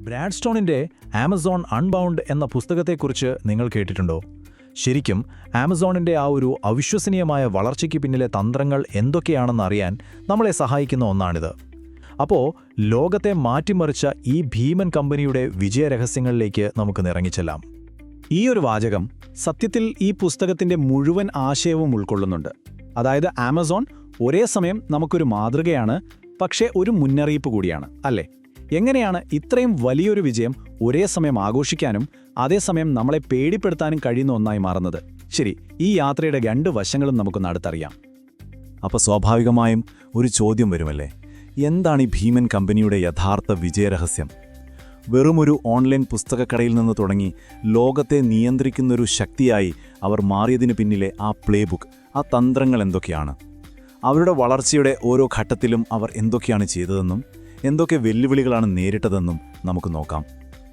ബ്രാഡ്സ്റ്റോണിന്റെ Amazon unbound എന്ന പുസ്തകത്തെക്കുറിച്ച് നിങ്ങൾ കേട്ടിട്ടുണ്ടോ? ശരിക്കും ആമസോണിന്റെ ആ ഒരു അവിശ്വസനീയമായ വളർച്ചയ്ക്ക് പിന്നിലെ തന്ത്രങ്ങൾ എന്തൊക്കെയാണെന്ന് അറിയാൻ നമ്മളെ സഹായിക്കുന്ന ഒന്നാണിത്. അപ്പോൾ ലോകത്തെ മാറ്റിമറിച്ച ഈ ഭീമൻ കമ്പനിയുടെ വിജയരഹസ്യങ്ങളിലേക്ക് നമുക്ക് നിറങ്ങിച്ചെല്ലാം. ഈ ഒരു വാചകം സത്യത്തിൽ ഈ പുസ്തകത്തിന്റെ മുഴുവൻ ആശയവും ഉൾക്കൊള്ളുന്നുണ്ട്. അതായത് ആമസോൺ ഒരേ സമയം നമുക്കൊരു മാതൃകയാണ് പക്ഷേ ഒരു മുന്നറിയിപ്പ് കൂടിയാണ് അല്ലേ? എങ്ങനെയാണ് ഇത്രയും വലിയൊരു വിജയം ഒരേ സമയം ആഘോഷിക്കാനും അതേസമയം നമ്മളെ പേടിപ്പെടുത്താനും കഴിയുന്ന ഒന്നായി മാറുന്നത്? ശരി ഈ യാത്രയുടെ രണ്ട് വശങ്ങളും നമുക്കൊന്ന് അടുത്തറിയാം. അപ്പോൾ സ്വാഭാവികമായും ഒരു ചോദ്യം വരുമല്ലേ? എന്താണ് ഈ ഭീമൻ കമ്പനിയുടെ യഥാർത്ഥ വിജയരഹസ്യം? വെറുമൊരു ഓൺലൈൻ പുസ്തകക്കടയിൽ നിന്ന് തുടങ്ങി ലോകത്തെ നിയന്ത്രിക്കുന്നൊരു ശക്തിയായി അവർ മാറിയതിനു പിന്നിലെ ആ പ്ലേ ബുക്ക് ആ തന്ത്രങ്ങൾ എന്തൊക്കെയാണ്? അവരുടെ വളർച്ചയുടെ ഓരോ ഘട്ടത്തിലും അവർ എന്തൊക്കെയാണ് ചെയ്തതെന്നും? എന്തൊക്കെ വെല്ലുവിളികളാണ് നേരിട്ടതെന്നും നമുക്ക് നോക്കാം.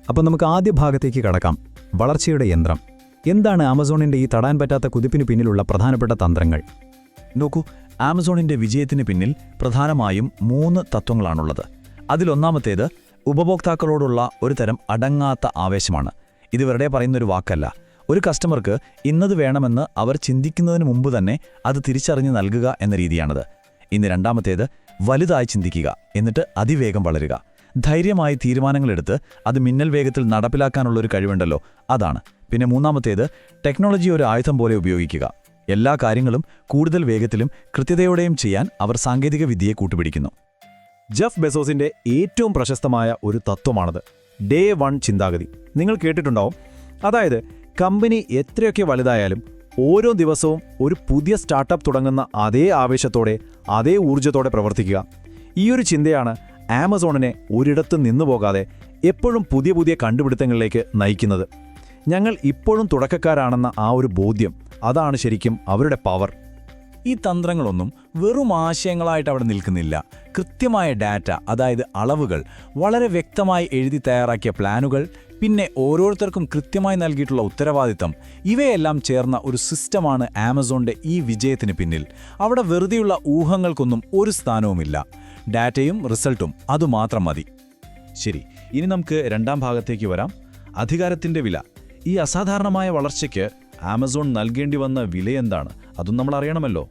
അപ്പോൾ നമുക്ക് ആദ്യ ഭാഗത്തേക്ക് കടക്കാം. വളർച്ചയുടെ യന്ത്രം. എന്താണ് ആമസോണിന്റെ ഈ തടാൻ പറ്റാത്ത കുതിപ്പിന് പിന്നിലുള്ള പ്രധാനപ്പെട്ട തന്ത്രങ്ങൾ? നോക്കൂ ആമസോണിന്റെ വിജയത്തിന് പിന്നിൽ പ്രധാനമായും മൂന്ന് തത്വങ്ങളാണുള്ളത്. അതിലൊന്നാമത്തേത് ഉപഭോക്താക്കളോടുള്ള ഒരു തരം അടങ്ങാത്ത ആവേശമാണ്. ഇത് വെറുതെ പറയുന്നൊരു വാക്കല്ല. ഒരു കസ്റ്റമർക്ക് ഇന്നത് വേണമെന്ന് അവർ ചിന്തിക്കുന്നതിന് മുമ്പ് തന്നെ അത് തിരിച്ചറിഞ്ഞ് നൽകുക എന്ന രീതിയാണത്. ഇന്ന് രണ്ടാമത്തേത് വലുതായി ചിന്തിക്കുക. എന്നിട്ട് അതിവേഗം വളരുക. ധൈര്യമായി തീരുമാനങ്ങളെടുത്ത് അത് മിന്നൽ വേഗത്തിൽ നടപ്പിലാക്കാനുള്ള ഒരു കഴിവുണ്ടല്ലോ അതാണ്. പിന്നെ മൂന്നാമത്തേത് ടെക്നോളജി ഒരു ആയുധം പോലെ ഉപയോഗിക്കുക. എല്ലാ കാര്യങ്ങളും കൂടുതൽ വേഗത്തിലും കൃത്യതയോടെയും ചെയ്യാൻ അവർ സാങ്കേതിക വിദ്യയെ കൂട്ടുപിടിക്കുന്നു. ജെഫ് ബെസോസിന്റെ ഏറ്റവും പ്രശസ്തമായ ഒരു തത്വമാണത്. ഡേ വൺ ചിന്താഗതി. നിങ്ങൾ കേട്ടിട്ടുണ്ടാവും. അതായത് കമ്പനി എത്രയൊക്കെ വലുതായാലും ഓരോ ദിവസവും ഒരു പുതിയ സ്റ്റാർട്ടപ്പ് തുടങ്ങുന്ന അതേ ആവേശത്തോടെ അതേ ഊർജത്തോടെ പ്രവർത്തിക്കുക. ഈയൊരു ചിന്തയാണ് ആമസോണിനെ ഒരിടത്ത് നിന്നു പോകാതെ എപ്പോഴും പുതിയ പുതിയ കണ്ടുപിടുത്തങ്ങളിലേക്ക് നയിക്കുന്നത്. ഞങ്ങൾ ഇപ്പോഴും തുടക്കക്കാരാണെന്ന ആ ഒരു ബോധ്യം അതാണ് ശരിക്കും അവരുടെ പവർ. ഈ തന്ത്രങ്ങളൊന്നും വെറും ആശയങ്ങളായിട്ട് അവിടെ നിൽക്കുന്നില്ല. കൃത്യമായ ഡാറ്റ അതായത് അളവുകൾ വളരെ വ്യക്തമായി എഴുതി തയ്യാറാക്കിയ പ്ലാനുകൾ പിന്നെ ഓരോരുത്തർക്കും കൃത്യമായി നൽകിയിട്ടുള്ള ഉത്തരവാദിത്തം. ഇവയെല്ലാം ചേർന്ന ഒരു സിസ്റ്റമാണ് ആമസോണിന്റെ ഈ വിജയത്തിന് പിന്നിൽ. അവിടെ വെറുതെയുള്ള ഊഹങ്ങൾക്കൊന്നും ഒരു സ്ഥാനവുമില്ല. ഡാറ്റയും റിസൾട്ടും അതുമാത്രം മതി. ശരി ഇനി നമുക്ക് രണ്ടാം ഭാഗത്തേക്ക് വരാം. അധികാരത്തിന്റെ വില. ഈ അസാധാരണമായ വളർച്ചയ്ക്ക് ആമസോൺ നൽകേണ്ടി വന്ന വിലയെന്താണ്? അതും നമ്മൾ അറിയണമല്ലോ.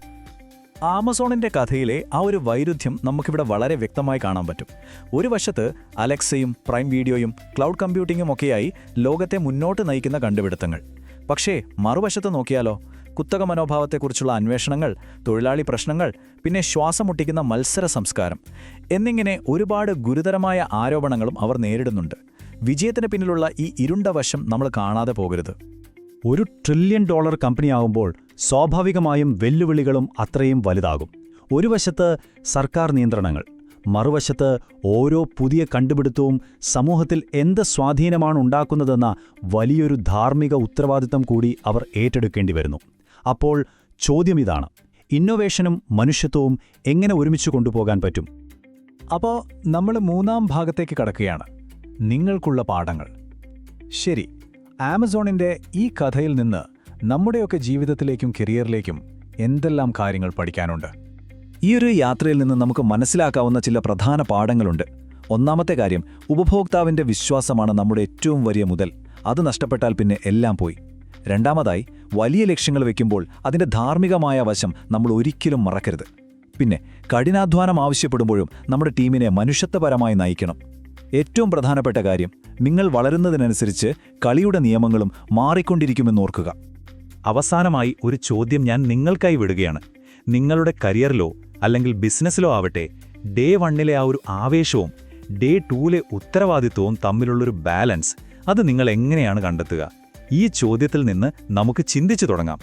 ആമസോണിന്റെ കഥയിലെ ആ ഒരു വൈരുദ്ധ്യം നമുക്കിവിടെ വളരെ വ്യക്തമായി കാണാൻ പറ്റും. ഒരു വശത്ത് അലക്സയും പ്രൈം വീഡിയോയും ക്ലൗഡ് കമ്പ്യൂട്ടിങ്ങും ഒക്കെയായി ലോകത്തെ മുന്നോട്ട് നയിക്കുന്ന കണ്ടുപിടുത്തങ്ങൾ. പക്ഷേ മറുവശത്ത് നോക്കിയാലോ? കുത്തക മനോഭാവത്തെക്കുറിച്ചുള്ള അന്വേഷണങ്ങൾ തൊഴിലാളി പ്രശ്നങ്ങൾ പിന്നെ ശ്വാസം മുട്ടിക്കുന്ന മത്സര സംസ്കാരം എന്നിങ്ങനെ ഒരുപാട് ഗുരുതരമായ ആരോപണങ്ങളും അവർ നേരിടുന്നുണ്ട്. വിജയത്തിന് പിന്നിലുള്ള ഈ ഇരുണ്ട വശം നമ്മൾ കാണാതെ പോകരുത്. ഒരു ട്രില്യൺ ഡോളർ കമ്പനിയാകുമ്പോൾ സ്വാഭാവികമായും വെല്ലുവിളികളും അത്രയും വലുതാകും. ഒരു വശത്ത് സർക്കാർ നിയന്ത്രണങ്ങൾ മറുവശത്ത് ഓരോ പുതിയ കണ്ടുപിടുത്തവും സമൂഹത്തിൽ എന്ത് സ്വാധീനമാണ് ഉണ്ടാക്കുന്നതെന്ന വലിയൊരു ധാർമ്മിക ഉത്തരവാദിത്തം കൂടി അവർ ഏറ്റെടുക്കേണ്ടി വരുന്നു. അപ്പോൾ ചോദ്യം ഇതാണ് ഇന്നൊവേഷനും മനുഷ്യത്വവും എങ്ങനെ ഒരുമിച്ച് കൊണ്ടുപോകാൻ പറ്റും? അപ്പോൾ നമ്മൾ മൂന്നാം ഭാഗത്തേക്ക് കടക്കുകയാണ്. നിങ്ങൾക്കുള്ള പാഠങ്ങൾ. ശരി ആമസോണിന്റെ ഈ കഥയിൽ നിന്ന് നമ്മുടെയൊക്കെ ജീവിതത്തിലേക്കും കരിയറിലേക്കും എന്തെല്ലാം കാര്യങ്ങൾ പഠിക്കാനുണ്ട്? ഈ ഒരു യാത്രയിൽ നിന്ന് നമുക്ക് മനസ്സിലാക്കാവുന്ന ചില പ്രധാന പാഠങ്ങളുണ്ട്. ഒന്നാമത്തെ കാര്യം ഉപഭോക്താവിന്റെ വിശ്വാസമാണ് നമ്മുടെ ഏറ്റവും വലിയ മുതൽ. അത് നഷ്ടപ്പെട്ടാൽ പിന്നെ എല്ലാം പോയി. രണ്ടാമതായി വലിയ ലക്ഷ്യങ്ങൾ വയ്ക്കുമ്പോൾ അതിന്റെ ധാർമ്മികമായ വശം നമ്മൾ ഒരിക്കലും മറക്കരുത്. പിന്നെ കഠിനാധ്വാനം ആവശ്യപ്പെടുമ്പോഴും നമ്മുടെ ടീമിനെ മനുഷ്യത്വപരമായി നയിക്കണം. ഏറ്റവും പ്രധാനപ്പെട്ട കാര്യം നിങ്ങൾ വളരുന്നതിനനുസരിച്ച് കളിയുടെ നിയമങ്ങളും മാറിക്കൊണ്ടിരിക്കുമെന്നോർക്കുക അവസാനമായി ഒരു ചോദ്യം ഞാൻ നിങ്ങൾക്കായി വിടുകയാണ്. നിങ്ങളുടെ കരിയറിലോ അല്ലെങ്കിൽ ബിസിനസ്സിലോ ആവട്ടെ ഡേ വണ്ണിലെ ആ ഒരു ആവേശവും ഡേ ടൂലെ ഉത്തരവാദിത്വവും തമ്മിലുള്ളൊരു ബാലൻസ് അത് നിങ്ങൾ എങ്ങനെയാണ് കണ്ടെത്തുക? ഈ ചോദ്യത്തിൽ നിന്ന് നമുക്ക് ചിന്തിച്ചു തുടങ്ങാം.